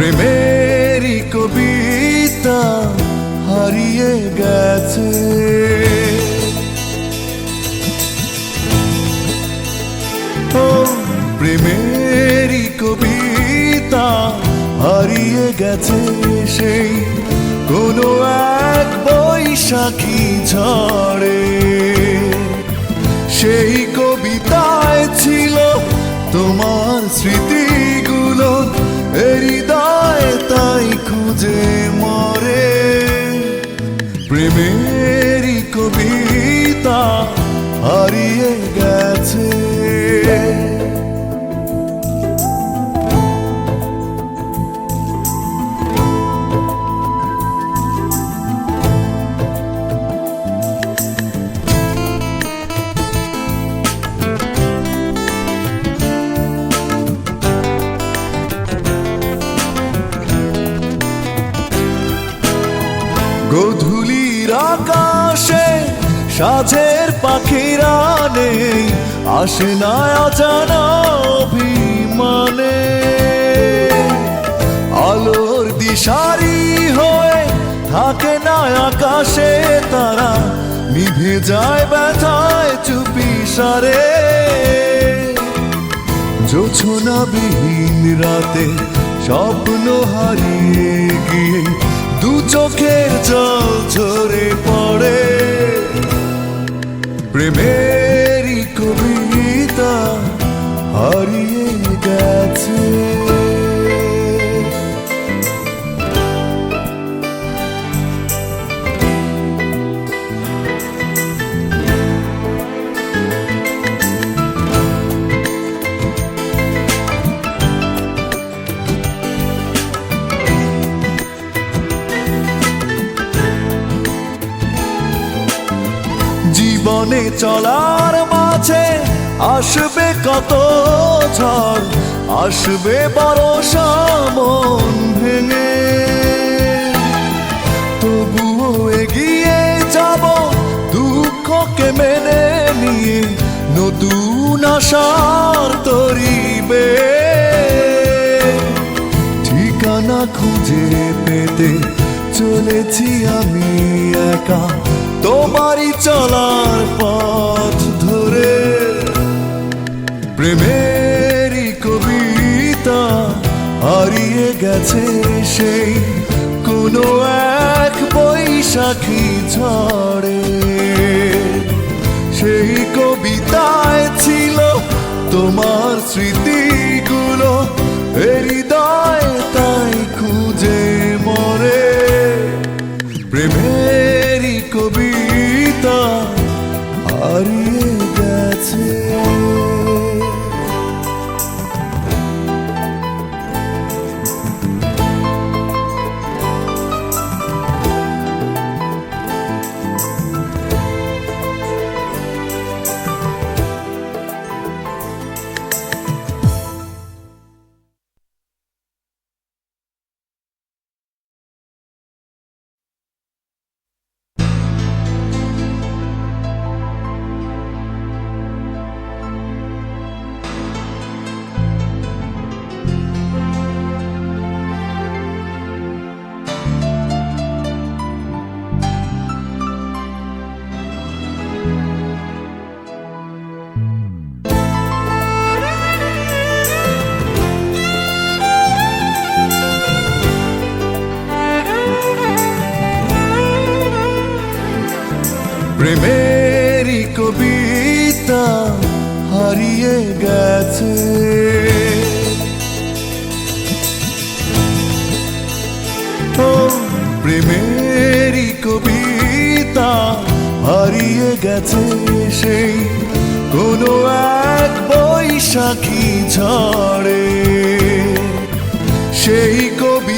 প্রেমেরই কবিতা হারিয়ে গেছে। ও, প্রেমেরই কবিতা হারিয়ে গেছে সেই কোনো এক বৈশাখী ঝড়ে। সেই কবিতায় ছিল গধুলির আকাশে সাজের পাখিরা নেই, আসে না অজানা অভিমানে। আলোর দিশারি হয়ে থাকে না আকাশে, তারা নিভে যায় ব্যথায় চুপি সারে। বিহীন রাতে স্বপ্ন হারিয়ে গিয়ে দু চোখের জল ঝরে পড়ে। প্রেমেরই জীবনে চলার মাঝে আসবে কত ঝড়, আসবে বড় সামন ভেঙে। তবুও এগিয়ে যাব দুঃখকে মেনে নিয়ে, নতুন আশার তরিবে। ঠিকানা খুঁজে পেতে চলেছি আমি একা তোমারই চলার পথ ধরে প্রেমেরই কবিতা হারিয়ে গেছে সেই কোনো এক বৈশাখী ঝড়ে। সেই কবিতায় ছিল তোমার স্মৃতিগুলো এ প্রেমেরই কবিতা হারিয়ে গেছে। ও, প্রেমেরই কবিতা হারিয়ে গেছে সেই কোনো এক বৈশাখী ঝড়ে। সেই কবিতায়